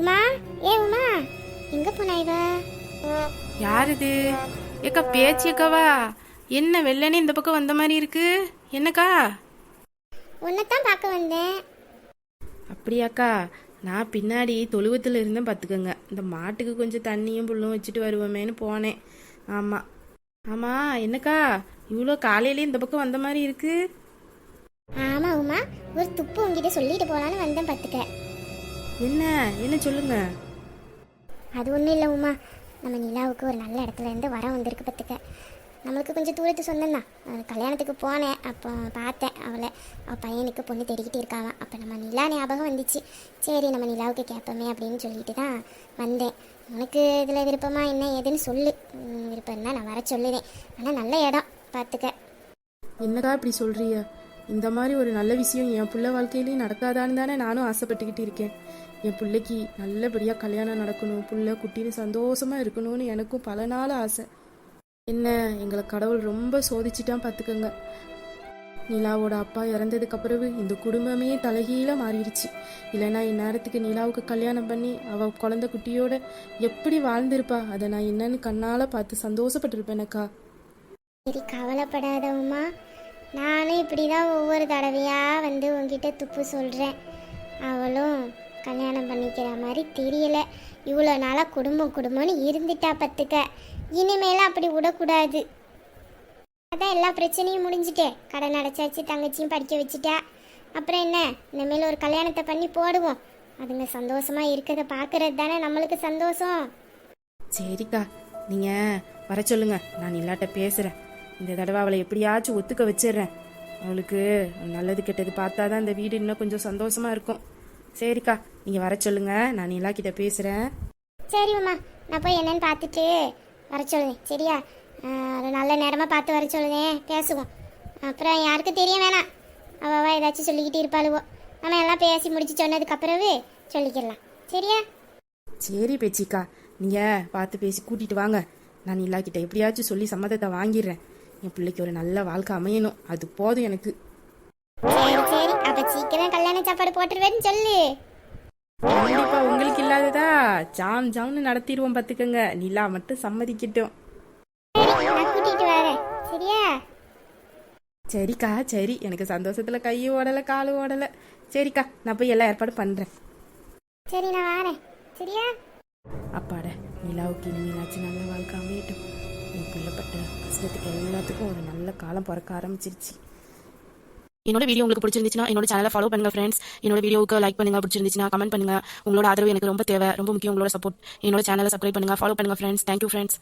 உமா ஏ உமா எங்க போனா இவ? யார் இது ஏக்கா பேச்சு அக்காவா என்ன வெள்ளனே இந்த பக்கம் வந்த மாதிரி இருக்கு? என்னக்கா? உன்னைத்தான் பார்க்க வந்தேன். அப்படியாக்கா நான் பின்னாடி தொழுவத்தில் இருந்தேன் பார்த்துக்கோங்க. இந்த மாட்டுக்கு கொஞ்சம் தண்ணியும் புல்லும் வச்சுட்டு வருவோமேன்னு போனேன். ஆமாம் ஆமாம் என்னக்கா இவ்வளோ காலையிலே இந்த பக்கம் வந்த மாதிரி இருக்கு? ஆமா உமா ஒரு துப்பு உங்ககிட்ட சொல்லிட்டு போலான்னு வந்தேன் பார்த்துக்க. என்ன? என்ன சொல்லுங்க? அது ஒன்றும் இல்லை உமா. நம்ம நிலாவுக்கு ஒரு நல்ல இடத்துல இருந்து வர வந்திருக்கு பார்த்துக்க. நம்மளுக்கு கொஞ்சம் தூரத்து சொந்தம் தான் கல்யாணத்துக்கு போனேன் அப்போ பார்த்தேன் அவளை. அவள் பையனுக்கு பொண்ணு தேடிக்கிட்டு இருக்காளாம் அப்போ நம்ம நிலா ஞாபகம் வந்துச்சு. சரி நம்ம நிலாவுக்கு கேட்போமே அப்படின்னு சொல்லிட்டு தான் வந்தேன். உனக்கு இதில் விருப்பமா என்ன ஏதுன்னு சொல்லு. விருப்பம் தான் நான் வர சொல்லுவேன். ஆனால் நல்ல இடம் பார்த்துக்க. என்னக்கா இப்படி சொல்றிய இந்த மாதிரி ஒரு நல்ல விஷயம் என் பிள்ளை வாழ்க்கையிலையும் நடக்காதான்னு தானே நானும் ஆசைப்பட்டுக்கிட்டு இருக்கேன். என் பிள்ளைக்கு நல்லபடியாக கல்யாணம் நடக்கணும் புள்ள குட்டின்னு சந்தோஷமாக இருக்கணும்னு எனக்கும் பல நாள் ஆசை. என்ன எங்களை கடவுள் ரொம்ப சோதிச்சுட்டான் பார்த்துக்கோங்க நிலாவோட அப்பா இறந்ததுக்கு பிறகு இந்த குடும்பமே தலைகீழ மாறிடுச்சு. இல்லைன்னா இந்நேரத்துக்கு நிலாவுக்கு கல்யாணம் பண்ணி அவள் குழந்தை குட்டியோட எப்படி வாழ்ந்திருப்பா? அதை நான் என்னன்னு கண்ணால் பார்த்து சந்தோஷப்பட்டிருப்பேனக்கா சரி கவலைப்படாதவம்மா நானும் இப்படி தான் ஒவ்வொரு தடவையாக வந்து உன்கிட்ட துப்பு சொல்கிறேன் அவளும் கல்யாணம் பண்ணிக்கிற மாதிரி தெரியல. இவ்வளோ நாளாக குடும்பம் குடும்பம்னு இருந்துட்டா பத்துக்க. இனிமேலாம் அப்படி விடக்கூடாது. அதான் எல்லா பிரச்சனையும் முடிஞ்சிட்டே. கடன் அடைச்சாச்சு தங்கச்சியும் படிக்க வச்சுட்டா. அப்புறம் என்ன? இனிமேல் ஒரு கல்யாணத்தை பண்ணி போடுவோம். அதுங்க சந்தோஷமா இருக்கிறத பார்க்கறது தானே நம்மளுக்கு சந்தோஷம். சரிக்கா நீங்க வர சொல்லுங்க. நான் இல்லாட்ட பேசுறேன். இந்த தடவை அவளை எப்படியாச்சும் ஒத்துக்க வச்சிடுறேன். அவளுக்கு நல்லது கெட்டது பார்த்தா தான் இந்த வீடு இன்னும் கொஞ்சம் சந்தோஷமா இருக்கும். சரிக்கா நீங்க வர சொல்லுங்க. நான் நிலா கிட்ட பேசுறேன். சரி உமா நான் போய் என்னன்னு பார்த்துட்டு வர சொல்லுவேன் சரியா? ஒரு நல்ல நேரமாக பார்த்து வர சொல்லுவேன் பேசுவோம். அப்புறம் யாருக்கும் தெரிய வேணாம். அவ ஏதாச்சும் சொல்லிக்கிட்டு இருப்பாளுவோ. நம்ம எல்லாம் பேசி முடிச்சு சொன்னதுக்கு அப்புறவு சொல்லிக்கலாம் சரியா? சரி பேச்சிக்கா. நீங்க பார்த்து பேசி கூட்டிட்டு வாங்க. நான் நிலா கிட்ட எப்படியாச்சும் சொல்லி சம்மதத்தை வாங்கிடுறேன். என் பிள்ளைக்கு ஒரு நல்ல வாழ்க்கை அமையணும். அது போதும் எனக்கு. சரி சரி. அப்போ சீக்கிரம் கல்யாண சாப்பாடு போட்டுருவேன்னு சொல்லு. கண்டிப்பா உங்களுக்கு இல்லாததா? ஜாம் ஜாம்னு நடத்திடுவோம் பார்த்துக்கோங்க நிலா மட்டும் சம்மதிக்கட்டும். நான் கூட்டிகிட்டு வரேன். சரியா? சரிக்கா சரி. எனக்கு சந்தோஷத்துல கையும் ஓடல காலும் ஓடல. சரிக்கா நான் போய் எல்லா ஏற்பாடும் பண்றேன். சரி நான் வரேன். சரியா? அப்பாட நிலாவுக்கு இனிமேலாச்சும் நல்ல வாழ்க்கை அமையட்டும். என் பிள்ளைப்பட்ட கஷ்டத்துக்கு எல்லாத்துக்கும் ஒரு நல்ல காலம் பிறக்க ஆரம்பிச்சிருச்சு. என்னோட வீடியோ உங்களுக்கு பிடிச்சிருந்துச்சுன்னா என்னோட சேனலை ஃபாலோ பண்ணுங்க ஃப்ரெண்ட்ஸ் என்னோட வீடியோவுக்கு லைக் பண்ணுங்க பிடிச்சிருந்துச்சுன்னா கமெண்ட் பண்ணுங்க. உங்களோட ஆதரவு எனக்கு ரொம்ப தேவை ரொம்ப முக்கியம். உங்களோட சப்போர்ட் என்னோட சேனலை சப்ஸ்கிரைப் பண்ணுங்க ஃபாலோ பண்ணுங்க ஃப்ரெண்ட்ஸ் தேங்க்யூ ஃப்ரெண்ட்ஸ்